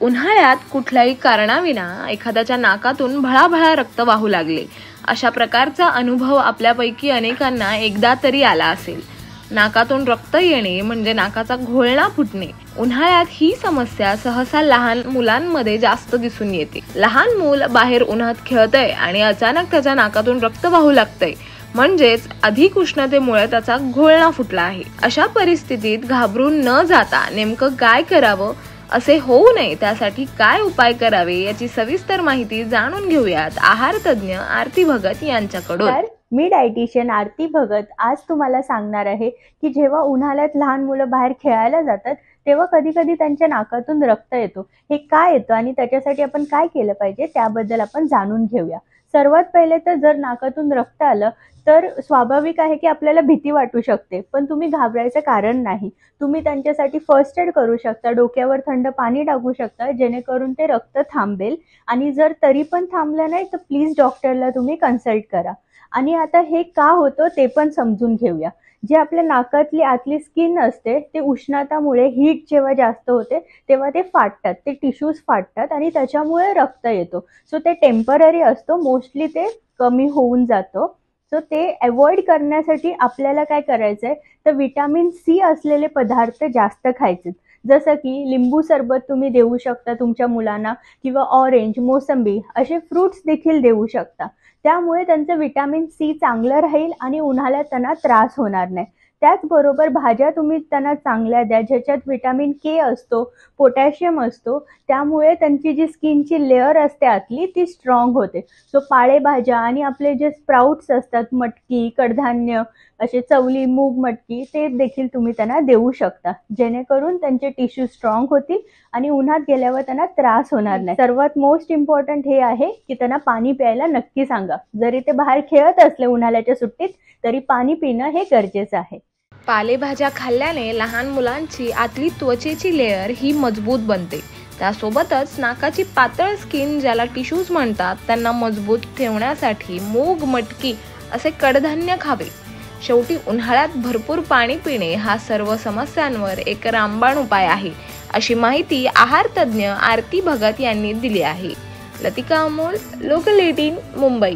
उन्हाळ्यात कुठल्याही कारणाविना एखाद्याच्या नाकातून भळाभळा रक्त वाहू लागले. अशा प्रकारचा अनुभव आपल्यापैकी अनेकांना एकदा तरी आला असेल. नाकातून रक्त येणे म्हणजे नाकाचा घोळणा फुटणे. उन्हाळ्यात ही समस्या सहसा लहान मुलांमध्ये जास्त दिसून येते. लहान मूल बाहेर उन्हात खेळतय आणि अचानक त्याच्या नाकातून रक्त वाहू लागतंय. म्हणजेच अधिक उष्णतेमुळे त्याचा घोळणा फुटला आहे. अशा परिस्थितीत घाबरून न जाता नेमकं काय करावं? असे होऊ नये त्यासाठी काय उपाय करावे याची सविस्तर माहिती जाणून घेऊयात आहार तज्ज्ञ आरती भगत यांच्याकडून. मी डायटिशियन आरती भगत. आज तुम्हाला सांगणार आहे की जेव्हा उन्हाळ्यात लहान मुलं बाहेर खेळायला जातात तेव्हा कधी कधी त्यांच्या नाकातून रक्त येतो. हे काय येतं आणि त्याच्यासाठी आपण काय केलं पाहिजे त्याबद्दल आपण जाणून घेऊया. सर्वात पहिले तर जर नाकातून रक्त आलं तर स्वाभाविक आहे की आपल्याला भीती वाटू शकते. पण तुम्ही घाबरायचं कारण नाही. तुम्ही त्यांच्यासाठी फर्स्ट एड करू शकता डोक्यावर थंड पाणी टाकू शकता जेणेकरून ते रक्त थांबेल. आणि जर तरी पण थांबलं नाही तर प्लीज डॉक्टरला तुम्ही कन्सल्ट करा. आणि आता हे का होतं ते पण समजून घेऊया. जे आपल्या नाकातली आतली स्किन असते ते उष्णतामुळे हीट जेव्हा जास्त होते तेव्हा ते फाटतात ते टिश्यूज फाटतात आणि त्याच्यामुळे रक्त येतो. सो ते टेंपररी असतो मोस्टली ते कमी होऊन जातो. सो ते अवॉइड करण्यासाठी आपल्याला काय करायचं आहे तर विटॅमिन सी असलेले पदार्थ जास्त खायचे जसं की लिंबू सरबत तुम्ही देऊ शकता तुमच्या मुलांना किंवा ऑरेंज मोसंबी असे फ्रुट्स देखील देऊ शकता. त्यामुळे त्यांचं विटॅमिन सी चांगलं राहील आणि उन्हाळ्यात त्यांना त्रास होणार नाही. त्याचबरोबर भाज्या तुम्ही त्यांना चांगल्या द्या ज्याच्यात विटामिन के असतो पोटॅशियम असतो त्यामुळे त्यांची जी स्किनची लेअर असते आतली ती स्ट्रॉंग होते. सो पाळेभाज्या आणि आपले जे स्प्राउट्स असतात मटकी कडधान्य असे चवली मूग मटकी ते देखील तुम्ही त्यांना देऊ शकता. जेणेकरून त्यांचे टिश्यू स्ट्रॉंग होतील आणि उन्हात गेल्यावर त्यांना त्रास होणार नाही. सर्वात मोस्ट इम्पॉर्टंट हे आहे की त्यांना पाणी प्यायला नक्की सांगा. जरी ते बाहेर खेळत असले उन्हाळ्याच्या सुट्टीत तरी पाणी पिणं हे गरजेचं आहे. पालेभाज्या खाल्ल्याने लहान मुलांची आतली त्वचेची लेअर ही मजबूत बनते. त्यासोबतच नाकाची पातळ स्किन ज्याला टिश्यूज म्हणतात त्यांना मजबूत ठेवण्यासाठी मूग मटकी असे कडधान्य खावे. शेवटी उन्हाळ्यात भरपूर पाणी पिणे हा सर्व समस्यांवर एक रामबाण उपाय आहे अशी माहिती आहार तज्ज्ञ आरती भगत यांनी दिली आहे. Latika Amol local eighteen Mumbai.